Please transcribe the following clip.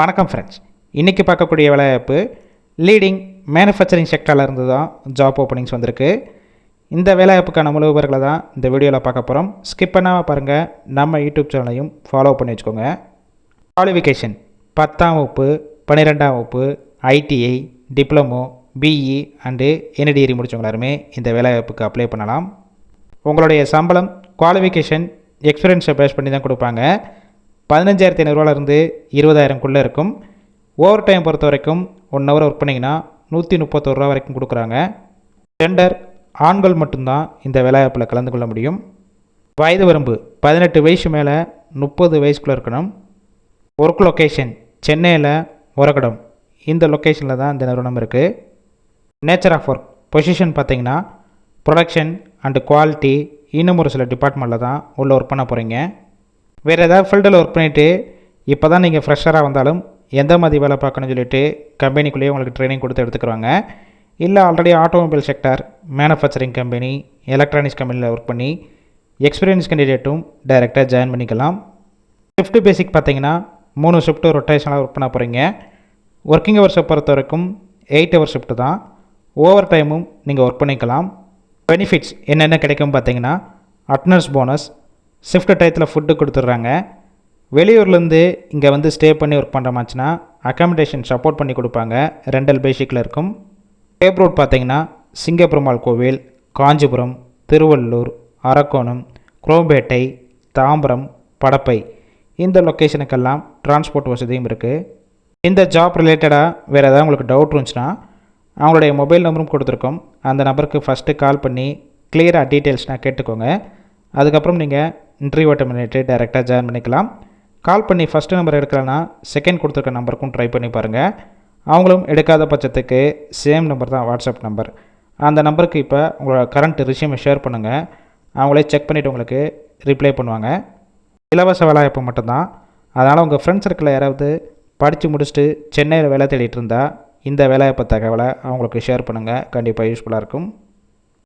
வணக்கம் ஃப்ரெண்ட்ஸ் இன்றைக்கி பார்க்கக்கூடிய வேலைவாய்ப்பு லீடிங் மேனுஃபேக்சரிங் செக்டரில் இருந்து தான் ஜாப் ஓப்பனிங்ஸ் வந்திருக்கு. இந்த வேலைவாய்ப்புக்கான முழு தான் இந்த வீடியோவில் பார்க்க போகிறோம் ஸ்கிப் பண்ணாமல் பாருங்கள் நம்ம யூடியூப் சேனலையும் ஃபாலோ பண்ணி வச்சுக்கோங்க. குவாலிஃபிகேஷன் பத்தாம் வகுப்பு பன்னிரெண்டாம் வகுப்பு ஐடிஐ டிப்ளமோ பிஇ அண்டு என்ன டிகிரி முடித்தவங்க எல்லாருமே இந்த வேலைவாய்ப்புக்கு அப்ளை பண்ணலாம். உங்களுடைய சம்பளம் குவாலிஃபிகேஷன் எக்ஸ்பீரியன்ஸை பேஸ் பண்ணி தான் கொடுப்பாங்க. பதினஞ்சாயிரத்தி ஐநூறுரூவாலேருந்து இருபதாயிரம்குள்ளே இருக்கும் ஓவர் டைம் பொறுத்த வரைக்கும் ஒன் ஹவர் ஒர்க் பண்ணிங்கன்னா நூற்றி முப்பத்தோரு ரூபா வரைக்கும் கொடுக்குறாங்க. டெண்டர் ஆண்கள் மட்டும்தான் இந்த வேலைவாய்ப்பில் கலந்து கொள்ள முடியும். வயது வரம்பு பதினெட்டு வயசு மேலே முப்பது வயசுக்குள்ளே இருக்கணும். ஒர்க் லொக்கேஷன் சென்னையில் உரகடம். இந்த லொக்கேஷனில் தான் இந்த நிறுவனம் இருக்குது நேச்சர் ஆஃப் ஒர்க் பொசிஷன் பார்த்திங்கன்னா ப்ரொடக்ஷன் அண்டு குவாலிட்டி இன்னும் ஒரு சில டிபார்ட்மெண்ட்டில் தான் உள்ளே ஒர்க் பண்ண போகிறீங்க வேறு ஏதாவது ஃபீல்டில் ஒர்க் பண்ணிவிட்டு இப்போ தான் நீங்கள் ஃப்ரெஷராக வந்தாலும் எந்த மாதிரி வேலை பார்க்கணும்னு சொல்லிட்டு கம்பெனிக்குள்ளேயே உங்களுக்கு ட்ரைனிங் கொடுத்து எடுத்துக்கிறாங்க. இல்லை already automobile sector manufacturing company electronics கம்பெனியில் ஒர்க் பண்ணி எக்ஸ்பீரியன்ஸ் கேண்டிடேட்டும் டைரெக்டாக ஜாயின் பண்ணிக்கலாம். ஷிஃப்ட் பேசிக் பார்த்தீங்கன்னா மூணு ஷிஃப்ட்டு ரொட்டேஷனாக ஒர்க் பண்ண போகிறீங்க ஒர்க்கிங் ஹவர்ஸை பொறுத்த வரைக்கும் எயிட் ஹவர் ஷிஃப்ட் தான். ஓவர் டைமும் நீங்கள் ஒர்க் பண்ணிக்கலாம். பெனிஃபிட்ஸ் என்னென்ன கிடைக்கும் பார்த்தீங்கன்னா அட்னஸ் போனஸ் ஷிஃப்ட் டயத்தில் ஃபுட்டு கொடுத்துட்றாங்க. வெளியூர்லேருந்து இங்கே வந்து ஸ்டே பண்ணி ஒர்க் பண்ணுறமாச்சுன்னா அக்காமடேஷன் சப்போர்ட் பண்ணி கொடுப்பாங்க. ரெண்டல் பேசிக்கில் இருக்கும். டேப் ரோட் பார்த்தீங்கன்னா சிங்கப்பெருமாள் கோவில் காஞ்சிபுரம் திருவள்ளூர் அரக்கோணம் குரோம்பேட்டை தாம்பரம் படப்பை. இந்த லொக்கேஷனுக்கெல்லாம் டிரான்ஸ்போர்ட் வசதியும் இருக்குது இந்த ஜாப் ரிலேட்டடாக வேறு ஏதாவது உங்களுக்கு டவுட் இருந்துச்சுன்னா அவங்களுடைய மொபைல் நம்பரும் கொடுத்துருக்கோம். அந்த நம்பருக்கு ஃபஸ்ட்டு கால் பண்ணி கிளியராக டீட்டெயில்ஸ்னால் கேட்டுக்கோங்க. அதுக்கப்புறம் நீங்கள் இன்டர்வியூ அட்டன் பண்ணிவிட்டு டேரெக்டாக ஜாயின் பண்ணிக்கலாம். கால் பண்ணி ஃபஸ்ட்டு நம்பர் எடுக்கலைன்னா செகண்ட் கொடுத்துருக்க நம்பருக்கும் ட்ரை பண்ணி பாருங்கள் அவங்களும் எடுக்காத பட்சத்துக்கு சேம் நம்பர் தான் வாட்ஸ்அப் நம்பர் அந்த நம்பருக்கு இப்போ உங்களோட கரண்ட் ரிசியூமை ஷேர் பண்ணுங்கள் அவங்களே செக் பண்ணிவிட்டு உங்களுக்கு ரிப்ளை பண்ணுவாங்க. இலவச வேலைவாய்ப்பு மட்டும்தான். அதனால் உங்கள் ஃப்ரெண்ட்ஸ் சர்க்கிளில் யாராவது படித்து முடிச்சுட்டு சென்னையில் வேலை தேடிட்டு இருந்தால் இந்த வேலைவாய்ப்பு தகவலை அவங்களுக்கு ஷேர் பண்ணுங்கள் கண்டிப்பாக யூஸ்ஃபுல்லாக இருக்கும்.